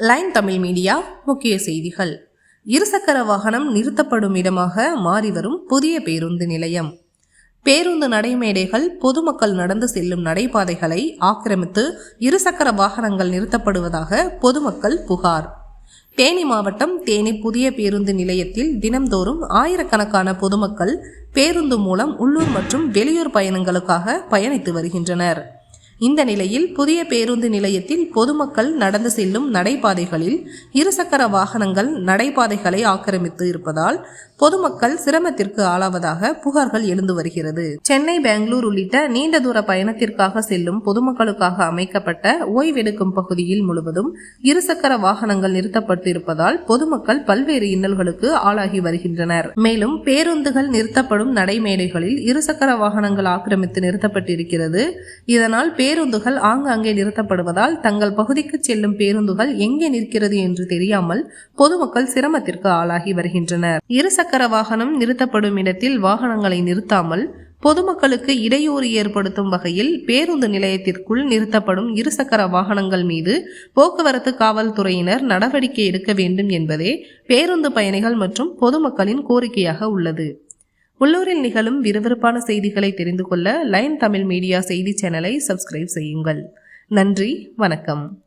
Line Tamil media முக்கிய செய்திகள். இருசக்கர வாகனம் நிறுத்தப்படும் இடமாக மாறி வரும் புதிய பேருந்து நிலையம். பேருந்து நடைமேடைகள் பொதுமக்கள் நடந்து செல்லும் நடைபாதைகளை ஆக்கிரமித்து இருசக்கர வாகனங்கள் நிறுத்தப்படுவதாக பொதுமக்கள் புகார். தேனி மாவட்டம் தேனி புதிய பேருந்து நிலையத்தில் தினம்தோறும் ஆயிரக்கணக்கான பொதுமக்கள் பேருந்து மூலம் உள்ளூர் மற்றும் வெளியூர் பயணங்களுக்காக பயணித்து வருகின்றனர். இந்த நிலையில் புதிய பேருந்து நிலையத்தில் பொதுமக்கள் நடந்து செல்லும் நடைபாதைகளில் இருசக்கர வாகனங்கள் நடைபாதைகளை ஆக்கிரமித்து இருப்பதால் பொதுமக்கள் சிரமத்திற்கு ஆளாவதாக புகார்கள் எழுந்து வருகிறது. சென்னை பெங்களூர் உள்ளிட்ட நீண்ட தூர பயணத்திற்காக செல்லும் பொதுமக்களுக்காக அமைக்கப்பட்ட ஓய்வெடுக்கும் பகுதியில் முழுவதும் இருசக்கர வாகனங்கள் நிறுத்தப்பட்டு இருப்பதால் பொதுமக்கள் பல்வேறு இன்னல்களுக்கு ஆளாகி வருகின்றனர். மேலும் பேருந்துகள் நிறுத்தப்படும் நடைமேடைகளில் இருசக்கர வாகனங்கள் ஆக்கிரமித்து நிறுத்தப்பட்டிருக்கிறது. இதனால் பேருந்துகள் ஆங்காங்கே நிறுத்தப்படுவதால் தங்கள் பகுதிக்கு செல்லும் பேருந்துகள் எங்கே நிற்கிறது என்று தெரியாமல் பொதுமக்கள் சிரமத்திற்கு ஆளாகி வருகின்றனர். இருசக்கர வாகனம் நிறுத்தப்படும் இடத்தில் வாகனங்களை நிறுத்தாமல் பொதுமக்களுக்கு இடையூறு ஏற்படுத்தும் வகையில் பேருந்து நிலையத்திற்குள் நிறுத்தப்படும் இருசக்கர வாகனங்கள் மீது போக்குவரத்து காவல்துறையினர் நடவடிக்கை எடுக்க வேண்டும் என்பதே பேருந்து பயணிகள் மற்றும் பொதுமக்களின் கோரிக்கையாக உள்ளது. உள்ளூரில் நிகழும் விறுவிறுப்பான செய்திகளை தெரிந்து கொள்ள லைன் தமிழ் மீடியா செய்தி சேனலை சப்ஸ்கிரைப் செய்யுங்கள். நன்றி வணக்கம்.